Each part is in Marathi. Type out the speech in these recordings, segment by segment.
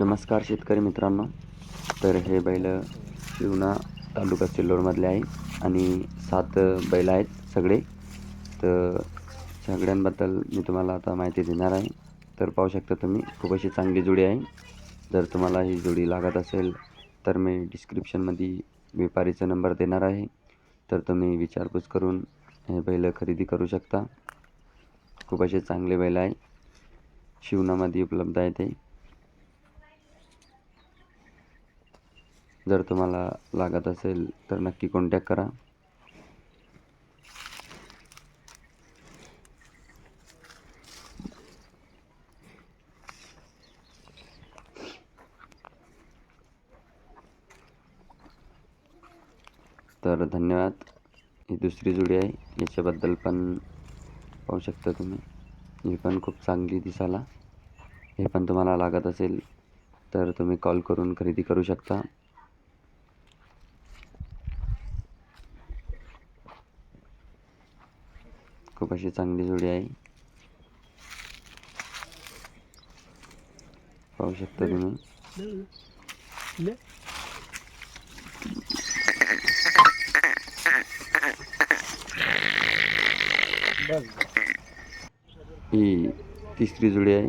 नमस्कार शेतकरी मित्रांनो. तर हे बैल शिवना तालुका सिल्लोडमधले आहे आणि सात बैल आहेत सगळे. तर सगळ्यांबद्दल मी तुम्हाला आता माहिती देणार आहे. तर पाहू शकता तुम्ही खूप अशी चांगली जोडी आहे. जर तुम्हाला ही जोडी लागत असेल तर मी डिस्क्रिप्शनमध्ये व्यापारीचा नंबर देणार आहे. तर तुम्ही विचारपूस करून हे बैल खरेदी करू शकता. खूप असे चांगले बैल आहे. शिवनामध्ये उपलब्ध आहे ते. जर तुम्हाला लागत असेल तर नक्की कॉन्टॅक्ट करा. तर धन्यवाद. ही दुसरी जोडी आहे. याच्याबद्दल पण पाहू शकता तुम्ही. ही पण खूप चांगली दिसायला. हे पण तुम्हाला लागत असेल तर तुम्ही कॉल करून खरेदी करू शकता. खूप अशी चांगली जोडी आहे. पाहू शकता तुम्ही. ही तिसरी जोडी आहे.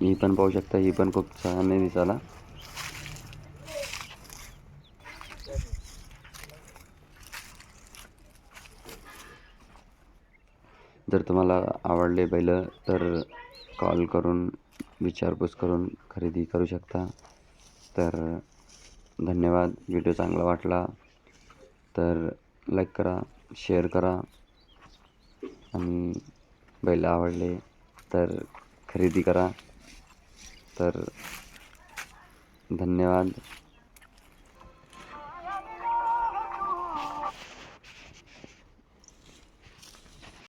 ही पण पाहू शकता ही पण खूप छान आहे दिसायला. जर तुम्हाला आवडले बैल तर कॉल करून विचारपूस करून खरेदी करू शकता. तर धन्यवाद. व्हिडिओ चांगला वाटला तर लाईक करा शेअर करा. आणि बैल आवडले तर खरेदी करा. तर धन्यवाद.